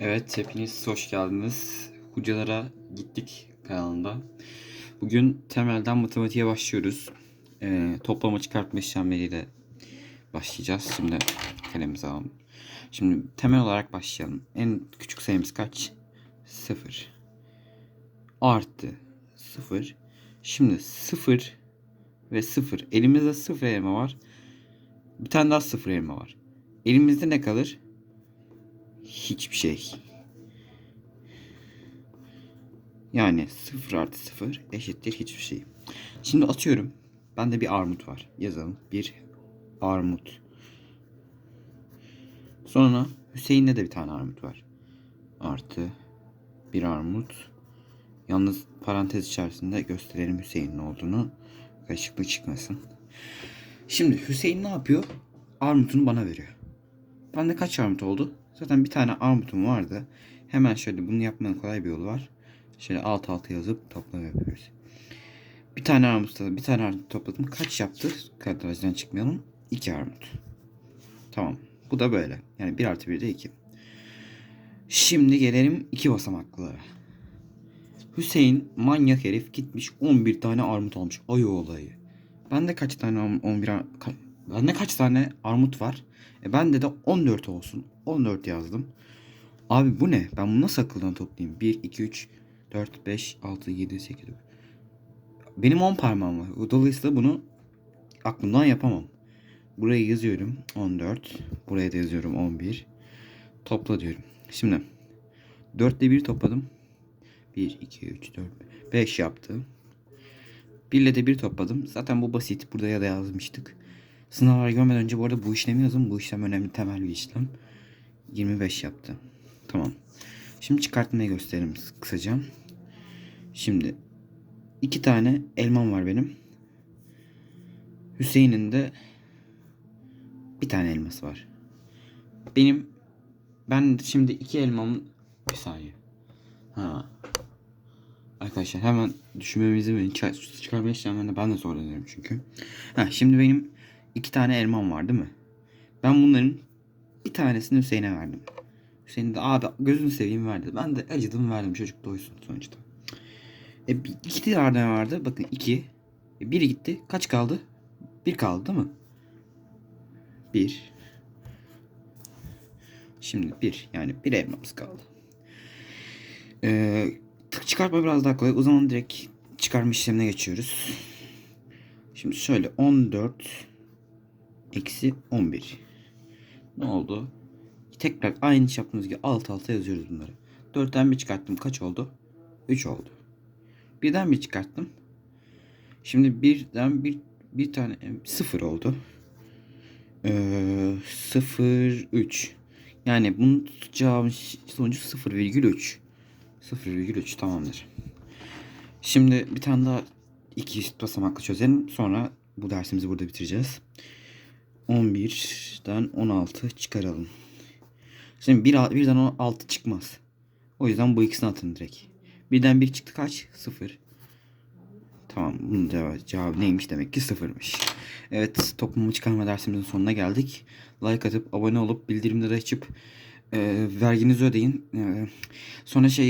Evet, hepiniz hoş geldiniz. Hocalara gittik kanalında. Bugün temelden matematiğe başlıyoruz. Ee, toplama çıkartma işlemleriyle başlayacağız. Şimdi kalemimizi alalım. Şimdi temel olarak başlayalım. En küçük sayımız kaç? 0. Arttı. 0. Şimdi 0 ve 0. Elimizde 0 elma var. Bir tane daha 0 elma var. Elimizde ne kalır? Hiçbir şey. Yani 0 artı 0 eşittir hiçbir şey. Şimdi atıyorum. Bende bir armut var. Yazalım. Bir armut. Sonra Hüseyin'de de bir tane armut var. Artı bir armut. Yalnız parantez içerisinde gösterelim Hüseyin'in olduğunu. Karışıklık çıkmasın. Şimdi Hüseyin ne yapıyor? Armutunu bana veriyor. Bende kaç armut oldu? Zaten bir tane armutum vardı. Hemen şöyle bunu yapmanın kolay bir yolu var. Şöyle alt alta yazıp toplama yapıyoruz. Bir tane armut bir tane armut topladım. Kaç yaptı? Kadrajdan çıkmayalım. 2 armut. Tamam. Bu da böyle. Yani 1 artı 1 de 2. Şimdi gelelim iki basamaklılara. Hüseyin manyak herif gitmiş 11 tane armut almış. Ay olayı. Bende kaç tane arm- 11 ar- ka- bende kaç tane armut var? E bende de 14 olsun. 14 yazdım. Abi bu ne? Ben bunu nasıl akıldan toplayayım? 1, 2, 3, 4, 5, 6, 7, 8, 9. Benim 10 parmağım var. Dolayısıyla bunu aklımdan yapamam. Buraya yazıyorum 14. Buraya da yazıyorum 11. Topla diyorum. Şimdi 4 ile 1 topladım. 1, 2, 3, 4, 5 yaptı. 1 ile de 1 topladım. Zaten bu basit. Burada ya da yazmıştık. Sınavlar görmeden önce bu arada bu işlemi yazın. Bu işlem önemli temel bir işlem. 25 yaptı. Tamam. Şimdi çıkartmayı göstereyim kısaca. Şimdi iki tane elmam var benim. Hüseyin'in de bir tane elması var. Benim ben şimdi iki elmamın bir saniye. Ha. Arkadaşlar hemen düşünmemizi ve çıkar- çıkarma işlemlerinde ben de zorlanıyorum çünkü. Ha, şimdi benim iki tane elmam var değil mi? Ben bunların bir tanesini Hüseyin'e verdim. Hüseyin de abi gözünü seveyim verdi. Ben de acıdım verdim çocuk doysun sonuçta. E, bir- iki tane vardı bakın iki. E, biri gitti kaç kaldı? Bir kaldı değil mi? Bir. Şimdi bir yani bir elmamız kaldı. Ee, tık çıkartma biraz daha kolay. O zaman direkt çıkarma işlemine geçiyoruz. Şimdi şöyle 14 eksi 11. Ne oldu? Tekrar aynı iş yaptığımız gibi alt alta yazıyoruz bunları. 4'ten bir çıkarttım. Kaç oldu? 3 oldu. Birden bir çıkarttım. Şimdi birden bir bir tane 0 oldu. Ee, 0 3. Yani bunun tutacağı sonucu 0,3. 0,3 tamamdır. Şimdi bir tane daha iki basamaklı çözelim. Sonra bu dersimizi burada bitireceğiz. 11'den 16 çıkaralım. Şimdi bir, birden 16 çıkmaz. O yüzden bu ikisini atın direkt. Birden bir çıktı kaç? 0. Tamam bunun cevabı, cevabı neymiş demek ki sıfırmış. Evet toplumu çıkarma dersimizin sonuna geldik. Like atıp abone olup bildirimleri açıp e, verginizi ödeyin. E, sonra şey